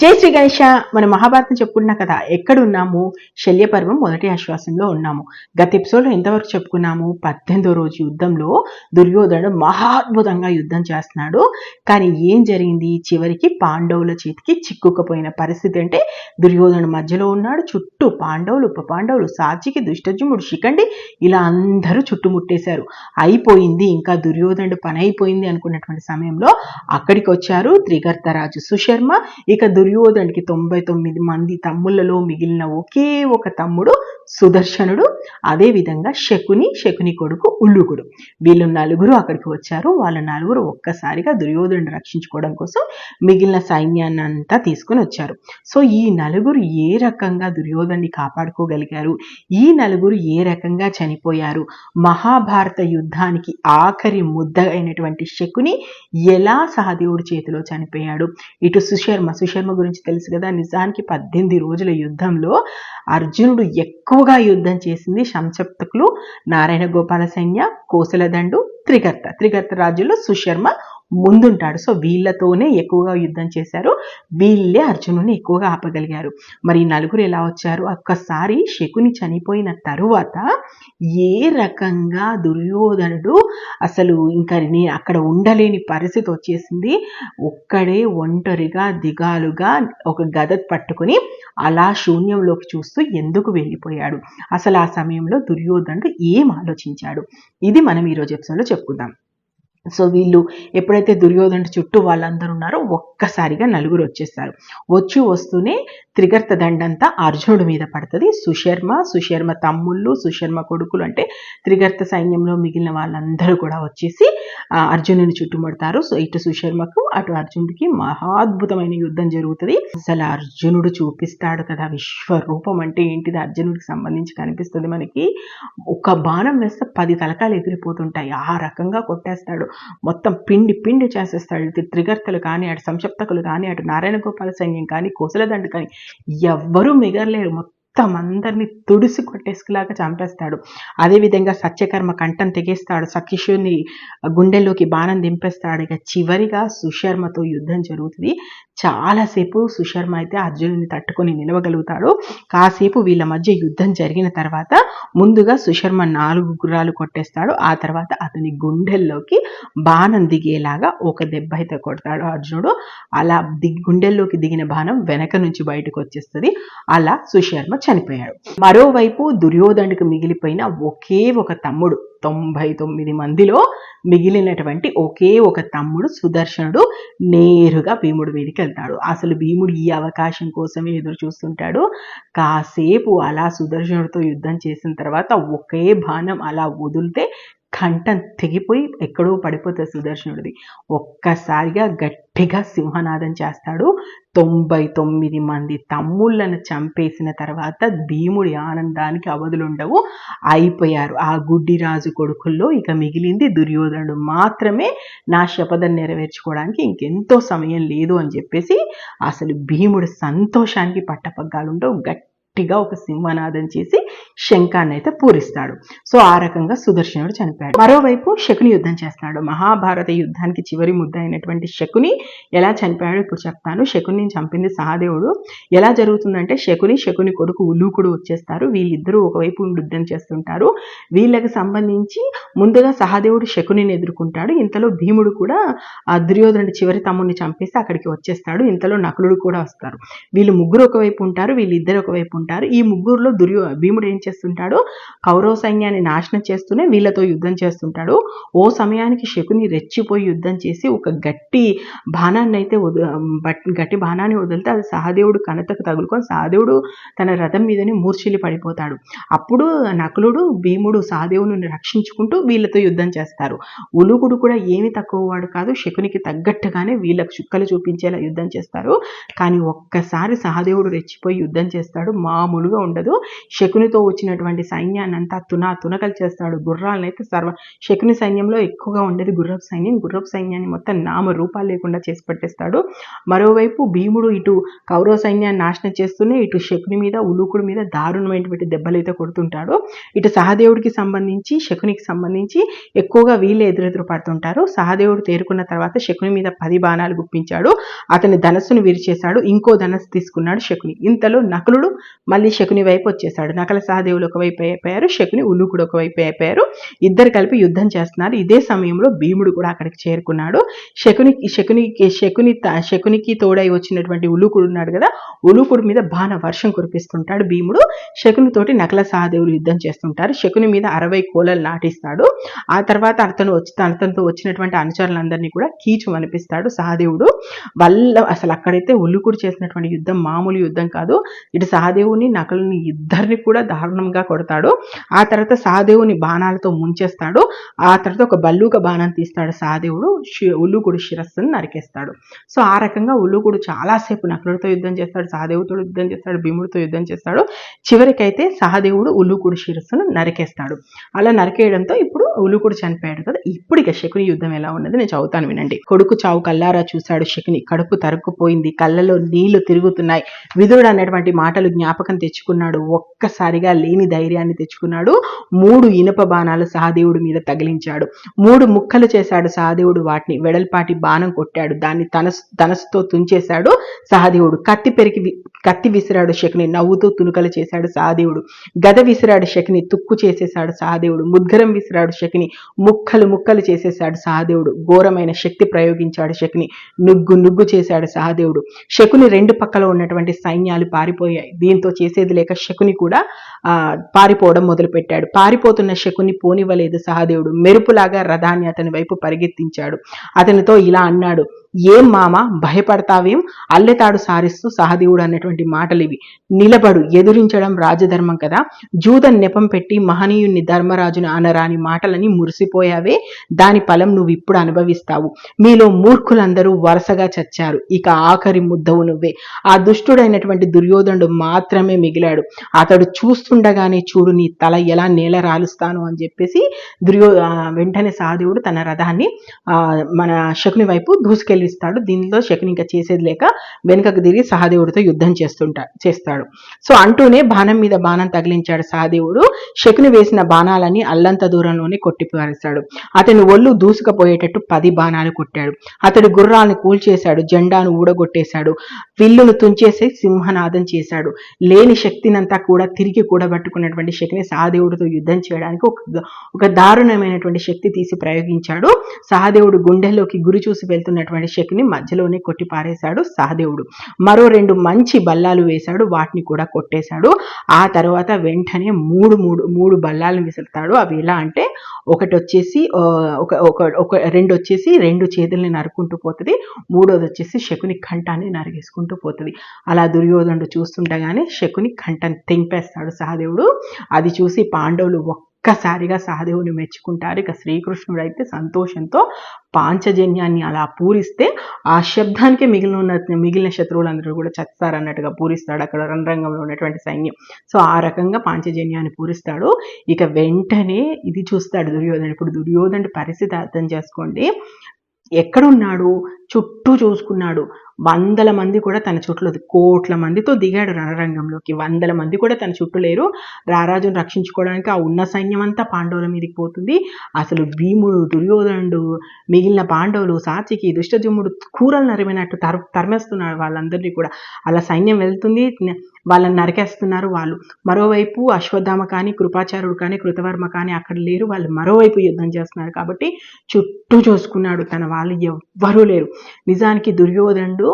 జై శ్రీ గణేష మన మహాభారతం చెప్పుకున్నా కదా ఎక్కడున్నాము? శల్యపర్వం మొదటి ఆశ్వాసంలో ఉన్నాము. గత ఎపిసోడ్లో ఎంతవరకు చెప్పుకున్నాము? పద్దెనిమిదో రోజు యుద్ధంలో దుర్యోధనుడు మహాద్భుతంగా యుద్ధం చేస్తున్నాడు. కానీ ఏం జరిగింది? చివరికి పాండవుల చేతికి చిక్కుకుపోయిన పరిస్థితి అంటే దుర్యోధనుడు మధ్యలో ఉన్నాడు. చుట్టూ పాండవులు ఉప పాండవులు సాచికి దుష్టజుముడు శిఖండి ఇలా అందరూ చుట్టుముట్టేశారు. అయిపోయింది ఇంకా దుర్యోధనుడు పని అయిపోయింది అనుకున్నటువంటి సమయంలో అక్కడికి వచ్చారు త్రిగర్తరాజు సుశర్మ. ఇక దుర్యోధనుడికి తొంభై తొమ్మిది మంది తమ్ముళ్ళలో మిగిలిన ఒకే ఒక తమ్ముడు సుదర్శనుడు అదే విధంగా శకుని శకుని కొడుకు ఉల్లుకుడు వీళ్ళు నలుగురు అక్కడికి వచ్చారు. వాళ్ళ నలుగురు ఒక్కసారిగా దుర్యోధనుడు రక్షించుకోవడం కోసం మిగిలిన సైన్యాన్ని అంతా తీసుకుని వచ్చారు. సో ఈ నలుగురు ఏ రకంగా దుర్యోధన్ని కాపాడుకోగలిగారు? ఈ నలుగురు ఏ రకంగా చనిపోయారు? మహాభారత యుద్ధానికి ఆఖరి ముద్ద అయినటువంటి శకుని ఎలా సహదేవుడి చేతిలో చనిపోయాడు? ఇటు సుశర్మ సుశర్మ గురించి తెలుసు కదా. నిజానికి పద్దెనిమిది రోజుల యుద్ధంలో అర్జునుడు ఎక్కువగా యుద్ధం చేసింది శంసప్తకులు నారాయణ గోపాల సైన్య కోసలదండు త్రిగర్త త్రిగర్త రాజులు సుశర్మ ముందుంటాడు. సో వీళ్ళతోనే ఎక్కువగా యుద్ధం చేశారు. వీళ్ళే అర్జునుని ఎక్కువగా ఆపగలిగారు. మరి నలుగురు ఎలా వచ్చారు? ఒక్కసారి శకుని చనిపోయిన తరువాత ఏ రకంగా దుర్యోధనుడు అసలు ఇంకా నేను అక్కడ ఉండలేని పరిస్థితి వచ్చేసింది. ఒక్కడే ఒంటరిగా దిగాలుగా ఒక గద పట్టుకుని అలా శూన్యంలోకి చూస్తూ ఎందుకు వెళ్ళిపోయాడు? అసలు ఆ సమయంలో దుర్యోధనుడు ఏం ఆలోచించాడు? ఇది మనం ఈరోజు ఎపిసోడ్లో చెప్పుకుందాం. సో వీళ్ళు ఎప్పుడైతే దుర్యోధన చుట్టూ వాళ్ళందరూ ఉన్నారో ఒక్కసారిగా నలుగురు వచ్చేస్తారు. వచ్చి వస్తూనే త్రిగర్త దండంతా అర్జునుడి మీద పడుతుంది. సుశర్మ సుశర్మ తమ్ముళ్ళు సుశర్మ కొడుకులు అంటే త్రిగర్త సైన్యంలో మిగిలిన వాళ్ళందరూ కూడా వచ్చేసి అర్జునుని చుట్టుముడతారు. సో ఇటు సుశర్మకు అటు అర్జునుడికి మహాద్భుతమైన యుద్ధం జరుగుతుంది. అసలు అర్జునుడు చూపిస్తాడు కదా విశ్వరూపం అంటే ఏంటిది? అర్జునుడికి సంబంధించి కనిపిస్తుంది మనకి. ఒక బాణం వేస్తే పది తలకాలు ఎగిరిపోతుంటాయి. ఆ రకంగా కొట్టేస్తాడు. మొత్తం పిండి పిండి చేసేస్తాడు. ఇటు త్రిగర్తలు కానీ అటు సంక్షప్తకులు కానీ అటు నారాయణ గోపాల సైన్యం కానీ కోసలదండు కానీ ఎవ్వరూ మిగరలేరు. మొత్తం మొత్తం అందరినీ తుడిసి కొట్టేసుకులాగా చంపేస్తాడు. అదేవిధంగా సత్యకర్మ కంఠం తెగేస్తాడు. సత్యశివుని గుండెల్లోకి బాణం దింపేస్తాడు. ఇక చివరిగా సుశర్మతో యుద్ధం జరుగుతుంది. చాలాసేపు సుశర్మ అయితే అర్జునుని తట్టుకొని నిలవగలుగుతాడు. కాసేపు వీళ్ళ మధ్య యుద్ధం జరిగిన తర్వాత ముందుగా సుశర్మ నాలుగు గుర్రాలు కొట్టేస్తాడు. ఆ తర్వాత అతని గుండెల్లోకి బాణం దిగేలాగా ఒక దెబ్బ అయితే కొడతాడు అర్జునుడు. అలా దిగ్ గుండెల్లోకి దిగిన బాణం వెనక నుంచి బయటకు వచ్చేస్తుంది. అలా సుశర్మ చనిపోయాడు. మరోవైపు దుర్యోధనుడికి మిగిలిపోయిన ఒకే ఒక తమ్ముడు తొంభై తొమ్మిది మందిలో మిగిలినటువంటి ఒకే ఒక తమ్ముడు సుదర్శనుడు నేరుగా భీముడి మీదకి వెళ్తాడు. అసలు భీముడు ఈ అవకాశం కోసమే ఎదురు చూస్తుంటాడు. కాసేపు అలా సుదర్శనుడితో యుద్ధం చేసిన తర్వాత ఒకే బాణం అలా వదిలితే కంఠం తెగిపోయి ఎక్కడో పడిపోతుంది సుదర్శనుడిది. ఒక్కసారిగా గట్టిగా సింహనాదం చేస్తాడు. తొంభై తొమ్మిది మంది తమ్ముళ్ళను చంపేసిన తర్వాత భీముడి ఆనందానికి అవధులుండవు. అయిపోయారు. ఆ గుడ్డిరాజు కొడుకుల్లో ఇక మిగిలింది దుర్యోధనుడు. మాత్రమే నా శపథం నెరవేర్చుకోవడానికి ఇంకెంతో సమయం లేదు అని చెప్పేసి అసలు భీముడు సంతోషానికి పట్టపగ్గాలుండవు. గట్టిగా ఒక సింహనాదం చేసి శంఖాన్ని అయితే పూరిస్తాడు. సో ఆ రకంగా సుదర్శనుడు చనిపోయాడు. మరోవైపు శకుని యుద్ధం చేస్తున్నాడు. మహాభారత యుద్ధానికి చివరి ముద్ద అయినటువంటి శకుని ఎలా చనిపోయాడో ఇప్పుడు చెప్తాను. శకుని చంపింది సహదేవుడు. ఎలా జరుగుతుందంటే శకుని శకుని కొడుకు ఉలూకుడు వచ్చేస్తారు. వీళ్ళిద్దరూ ఒకవైపు యుద్ధం చేస్తుంటారు. వీళ్ళకి సంబంధించి ముందుగా సహదేవుడు శకునిని ఎదుర్కొంటాడు. ఇంతలో భీముడు కూడా ఆ దుర్యోధనుడి చివరి తమ్ముడిని చంపేసి అక్కడికి వచ్చేస్తాడు. ఇంతలో నకులుడు కూడా వస్తారు. వీళ్ళు ముగ్గురు ఒకవైపు ఉంటారు. వీళ్ళిద్దరు ఒకవైపు ఉంటారు. ఈ ముగ్గురులో దుర్యో భీముడు ఏం చేస్తుంటాడు? కౌరవ సైన్యాన్ని నాశనం చేస్తూనే వీళ్ళతో యుద్ధం చేస్తుంటాడు. ఓ సమయానికి శకుని రెచ్చిపోయి యుద్ధం చేసి ఒక గట్టి బాణాన్ని అయితే వద- గట్టి బాణాన్ని వదిలితే అది సహదేవుడు కనతకు తగులుకొని సహదేవుడు తన రథం మీదనే మూర్ఛిల్లి పడిపోతాడు. అప్పుడు నకులుడు భీముడు సహదేవుని రక్షించుకుంటూ వీళ్ళతో యుద్ధం చేస్తారు. ఉలుగుడు కూడా ఏమి తక్కువ వాడు కాదు. శకునికి తగ్గట్టుగానే వీళ్ళకు చుక్కలు చూపించేలా యుద్ధం చేస్తారు. కానీ ఒక్కసారి సహదేవుడు రెచ్చిపోయి యుద్ధం చేస్తాడు. మామూలుగా ఉండదు. శకునితో వచ్చినటువంటి సైన్యాన్ని అంతా తునా తునకలు చేస్తాడు. గుర్రాలను అయితే సర్వ శకుని సైన్యంలో ఎక్కువగా ఉండేది గుర్రపు సైన్యం. గుర్రపు సైన్యాన్ని మొత్తం నామ రూపాలు లేకుండా చేసి పట్టేస్తాడు. మరోవైపు భీముడు ఇటు కౌరవ సైన్యాన్ని నాశనం చేస్తూనే ఇటు శకుని మీద ఉలూకుడి మీద దారుణమైనటువంటి దెబ్బలు అయితే కొడుతుంటాడు. ఇటు సహదేవుడికి సంబంధించి శకునికి సంబంధించి ఎక్కువగా వీళ్ళు ఎదురెదురు పడుతుంటారు. సహదేవుడు తేరుకున్న తర్వాత శకుని మీద పది బాణాలు గుప్పించాడు. అతని ధనస్సును విరిచేశాడు. ఇంకో ధనస్సు తీసుకున్నాడు శకుని. ఇంతలో నకులుడు మళ్ళీ శకుని వైపు వచ్చేసాడు. నకల సహదేవులు ఒకవైపు అయిపోయారు శకుని ఉల్లుకుడు ఒకవైపు అయిపోయారు. ఇద్దరు కలిపి యుద్ధం చేస్తున్నారు. ఇదే సమయంలో భీముడు కూడా అక్కడికి చేరుకున్నాడు. శకుని శకునికి శకుని శకునికి తోడై వచ్చినటువంటి ఉలుకుడు ఉన్నాడు కదా ఉలుకుడు మీద బాణ వర్షం కురిపిస్తుంటాడు భీముడు. శకునితోటి నకల సహదేవులు యుద్ధం చేస్తుంటారు. శకుని మీద అరవై కోలలు నాటిస్తాడు. ఆ తర్వాత అతను వచ్చి అతనితో వచ్చినటువంటి అనుచరులందరినీ కూడా కీచు అనిపిస్తాడు సహదేవుడు. వల్ల అసలు అక్కడైతే ఉల్లుకుడు చేసినటువంటి యుద్ధం మామూలు యుద్ధం కాదు. ఇటు సహదేవుని నకలుని ఇద్దరిని కూడా దారుణంగా కొడతాడు. ఆ తర్వాత సహదేవుని బాణాలతో ముంచేస్తాడు. ఆ తర్వాత ఒక బల్లూక బాణం తీస్తాడు సహదేవుడు శి- ఉల్లుకుడు శిరస్సును నరికేస్తాడు. సో ఆ రకంగా ఉల్లుకుడు చాలాసేపు నకులుడితో యుద్ధం చేస్తాడు సహదేవుతో యుద్ధం చేస్తాడు భీముడితో యుద్ధం చేస్తాడు. చివరికైతే సహదేవుడు ఉల్లుకుడు శిరస్సును నరికేస్తాడు. అలా నరికేయడంతో ఇప్పుడు ఉలుకుడు చనిపోయాడు కదా. ఇప్పుడు ఇక శకుని యుద్ధం ఎలా ఉన్నది నేను చదువుతాను వినండి. కొడుకు చావు కల్లారా చూశాడు శకుని. కడుపు తరుక్కుపోయింది. కళ్ళలో నీళ్ళు తిరుగుతున్నాయి. విదురుడు అనేటువంటి మాటలు జ్ఞాపకం తెచ్చుకున్నాడు. ఒక్కసారిగా లేని ధైర్యాన్ని తెచ్చుకున్నాడు. మూడు ఇనుప బాణాలు సహదేవుడి మీద తగిలించాడు. మూడు ముక్కలు చేశాడు సహదేవుడు వాటిని. వెడల్పాటి బాణం కొట్టాడు. దాన్ని తనసు తనసుతో తుంచేశాడు సహదేవుడు. కత్తి పెరిగి కత్తి విసిరాడు శకుని. నవ్వుతూ తునుకలు చేశాడు సహదేవుడు. గద విసిరాడు శకుని. తుక్కు చేసేశాడు సహదేవుడు. ముద్గరం విసిరాడు శకుని. ముక్కలు ముక్కలు చేసేశాడు సహదేవుడు. ఘోరమైన శక్తి ప్రయోగించాడు శకుని. నుగ్గు నుగ్గు చేశాడు సహదేవుడు. శకుని రెండు పక్కల ఉన్నటువంటి సైన్యాలు పారిపోయాయి. దీంతో చేసేది లేక శకుని కూడా పారిపోవడం మొదలుపెట్టాడు. పారిపోతున్న శకుని పోనివ్వలేదు సహదేవుడు. మెరుపులాగా రథాన్ని అతని వైపు పరిగెత్తించాడు. అతనితో ఇలా అన్నాడు ఏం మామ భయపడతావేం? అల్లెతాడు సారిస్తూ సహదేవుడు అన్నటువంటి మాటలు ఇవి నిలబడు ఎదురించడం రాజధర్మం కదా. జూద నెపం పెట్టి మహనీయుణ్ణి ధర్మరాజును అనరాని మాటలని మురిసిపోయావే. దాని ఫలం నువ్వు ఇప్పుడు అనుభవిస్తావు. మీలో మూర్ఖులందరూ వరుసగా చచ్చారు. ఇక ఆఖరి ముద్దవు నువ్వే. ఆ దుష్టుడైనటువంటి దుర్యోధనుడు మాత్రం మాత్రమే మిగిలాడు. అతడు చూస్తుండగానే చూడు నీ తల ఎలా నేల రాలుస్తాను అని చెప్పేసి దుర్యో వెంటనే సహదేవుడు తన రథాన్ని మన శకుని వైపు దూసుకెళ్ళిస్తాడు. దీనిలో శకుని ఇంకా చేసేది లేక వెనుకకు తిరిగి సహదేవుడితో యుద్ధం చేస్తుంటా చేస్తాడు. సో అంటూనే బాణం మీద బాణం తగిలించాడు సహదేవుడు. శకుని వేసిన బాణాలని అల్లంత దూరంలోనే కొట్టిపారేశాడు అతని ఒళ్ళు దూసుకపోయేటట్టు పది బాణాలు కొట్టాడు. అతడు గుర్రాలను కూల్చేశాడు. జెండాను ఊడగొట్టేశాడు. విల్లును తుంచేసి సింహనాదం చేశాడు. లేని శక్తినంతా కూడా తిరిగి కూడబట్టుకున్నటువంటి శక్తిని సహదేవుడితో యుద్ధం చేయడానికి ఒక ఒక దారుణమైనటువంటి శక్తి తీసి ప్రయోగించాడు. సహదేవుడు గుండెల్లోకి గురి చూసి వెళ్తున్నటువంటి శక్తిని మధ్యలోనే కొట్టి పారేశాడు సహదేవుడు. మరో రెండు మంచి బల్లాలు వేశాడు వాటిని కూడా కొట్టేశాడు. ఆ తర్వాత వెంటనే మూడు మూడు మూడు బల్లాలను విసురుతాడు. అవి ఎలా అంటే ఒకటి వచ్చేసి ఒక ఒక ఒక రెండు వచ్చేసి రెండు చేతుల్ని నరుకుంటూ పోతుంది. మూడోది వచ్చేసి శకుని కంఠాన్ని నరిగేసుకుంటూ పోతుంది. అలా దుర్యోధనుడు చూస్తుండగానే శకుని కంఠం తెంపేస్తాడు సహదేవుడు. అది చూసి పాండవులు ఒక్కసారిగా సహదేవుని మెచ్చుకుంటారు. ఇక శ్రీకృష్ణుడు అయితే సంతోషంతో పాంచజన్యాన్ని అలా పూరిస్తే ఆ శబ్దానికి మిగిలిన ఉన్న మిగిలిన శత్రువులందరూ కూడా చస్తారన్నట్టుగా పూరిస్తాడు అక్కడ రణరంగంలో ఉన్నటువంటి సైన్యం. సో ఆ రకంగా పాంచజన్యాన్ని పూరిస్తాడు. ఇక వెంటనే ఇది చూస్తాడు దుర్యోధనుడు. ఇప్పుడు దుర్యోధనుడి పరిస్థితి అర్థం చేసుకోండి. ఎక్కడున్నాడు? చుట్టూ చూసుకున్నాడు. వందల మంది కూడా తన చుట్టూ కోట్ల మందితో దిగాడు రణరంగంలోకి. వందల మంది కూడా తన చుట్టూ లేరు. రారాజును రక్షించుకోవడానికి ఆ ఉన్న సైన్యం అంతా పాండవుల మీదకి పోతుంది. అసలు భీముడు దుర్యోధనుడు మిగిలిన పాండవులు సాచికి దుష్టజుమ్ముడు కూరలు నరిమినట్టు తర తరిమేస్తున్నాడు వాళ్ళందరినీ కూడా. అలా సైన్యం వెళ్తుంది. వాళ్ళని నరికేస్తున్నారు వాళ్ళు. మరోవైపు అశ్వత్థామ కానీ కృపాచార్యుడు కానీ కృతవర్మ కానీ అక్కడ లేరు. వాళ్ళు మరోవైపు యుద్ధం చేస్తున్నారు కాబట్టి చుట్టూ చూసుకున్నాడు తన వాళ్ళు. ఎవ్వరూ లేరు. నిజానికి దుర్యోధనుడు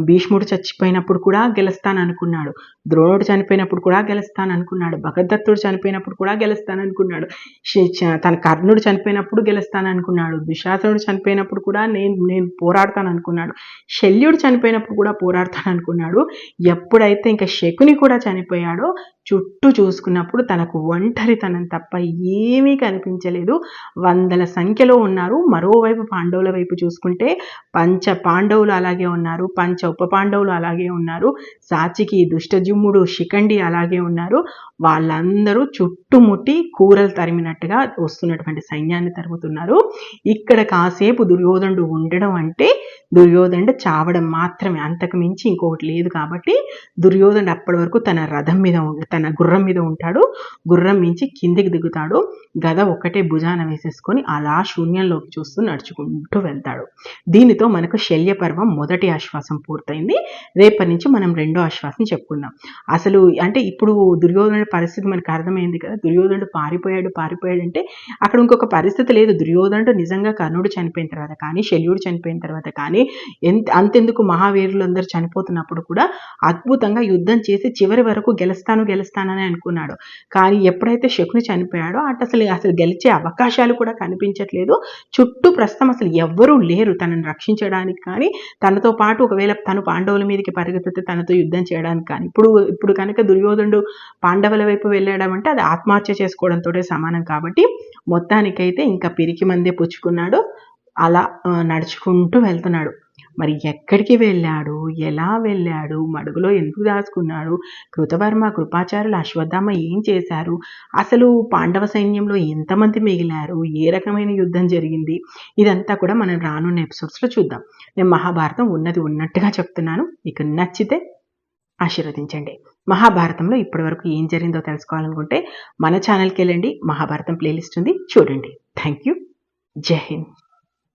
భీష్ముడు చచ్చిపోయినప్పుడు కూడా గెలుస్తాననుకున్నాడు. ద్రోణుడు చనిపోయినప్పుడు కూడా గెలుస్తాననుకున్నాడు. భగదత్తుడు చనిపోయినప్పుడు కూడా గెలుస్తాననుకున్నాడు. శ- చ- తన కర్ణుడు చనిపోయినప్పుడు గెలుస్తాననుకున్నాడు. దుశాసనుడు చనిపోయినప్పుడు కూడా నేను నేను పోరాడతాను అనుకున్నాడు శల్యుడు చనిపోయినప్పుడు కూడా పోరాడతాననుకున్నాడు. ఎప్పుడైతే ఇంకా శకుని కూడా చనిపోయాడో చుట్టూ చూసుకున్నప్పుడు తనకు ఒంటరితనం తప్ప ఏమీ కనిపించలేదు. వందల సంఖ్యలో ఉన్నారు. మరోవైపు పాండవుల వైపు చూసుకుంటే పంచ పాండవులు అలాగే ఉన్నారు. పంచ ఉప పాండవులు అలాగే ఉన్నారు. సాచికి దుష్టజుమ్ముడు శిఖండి అలాగే ఉన్నారు. వాళ్ళందరూ చుట్టుముట్టి కూరలు తరిమినట్టుగా వస్తున్నటువంటి సైన్యాన్ని తరుముతున్నారు. ఇక్కడ కాసేపు దుర్యోధనుడు ఉండడం అంటే దుర్యోధనుడు చావడం మాత్రమే. అంతకు మించి ఇంకొకటి లేదు కాబట్టి దుర్యోధనుడు అప్పటి వరకు తన రథం మీద ఉం- తన గుర్రం మీద ఉంటాడు. గుర్రం మించి కిందికి దిగుతాడు. గద ఒక్కటే భుజాన వేసేసుకొని అలా శూన్యంలోకి చూస్తూ నడుచుకుంటూ వెళ్తాడు. దీనితో మనకు శల్య పర్వం మొదటి ఆశ్వాసం పూర్తయింది. రేపటి నుంచి మనం రెండో ఆశ్వాసం చెప్పుకుందాం. అసలు అంటే ఇప్పుడు దుర్యోధనుడి పరిస్థితి మనకు అర్థమైంది కదా. దుర్యోధనుడు పారిపోయాడు పారిపోయాడు అంటే అక్కడ ఇంకొక పరిస్థితి లేదు. దుర్యోధనుడు నిజంగా కర్ణుడు చనిపోయిన తర్వాత కానీ శల్యుడు చనిపోయిన తర్వాత కానీ ఎంత అంతెందుకు మహావీరులందరూ చనిపోతున్నప్పుడు కూడా అద్భుతంగా యుద్ధం చేసి చివరి వరకు గెలుస్తాను గెలుస్తానని అనుకున్నాడు. కానీ ఎప్పుడైతే శకుని చనిపోయాడో అటు అసలు అసలు గెలిచే అవకాశాలు కూడా కనిపించట్లేదు. చుట్టూ ప్రస్తుతం అసలు ఎవ్వరూ లేరు తనను రక్షించడానికి కానీ తనతో పాటు ఒకవేళ తను పాండవుల మీదకి పరిగెత్తితే తనతో యుద్ధం చేయడానికి కానీ. ఇప్పుడు ఇప్పుడు కనుక దుర్యోధనుడు పాండవుల వైపు వెళ్ళడం అంటే అది ఆత్మహత్య చేసుకోవడంతో సమానం కాబట్టి మొత్తానికైతే ఇంకా పిరికి మందే పుచ్చుకున్నాడు. అలా నడుచుకుంటూ వెళ్తున్నాడు. మరి ఎక్కడికి వెళ్ళాడు? ఎలా వెళ్ళాడు? మడుగులో ఎందుకు దాచుకున్నాడు? కృతవర్మ కృపాచారులు అశ్వత్థామ ఏం చేశారు? అసలు పాండవ సైన్యంలో ఎంతమంది మిగిలారు? ఏ రకమైన యుద్ధం జరిగింది? ఇదంతా కూడా మనం రానున్న ఎపిసోడ్స్లో చూద్దాం. నేను మహాభారతం ఉన్నది ఉన్నట్టుగా చెప్తున్నాను. మీకు నచ్చితే ఆశీర్వదించండి. మహాభారతంలో ఇప్పటివరకు ఏం జరిగిందో తెలుసుకోవాలనుకుంటే మన ఛానల్కి వెళ్ళండి. మహాభారతం ప్లేలిస్ట్ ఉంది. చూడండి. థ్యాంక్ యూ జై హింద్.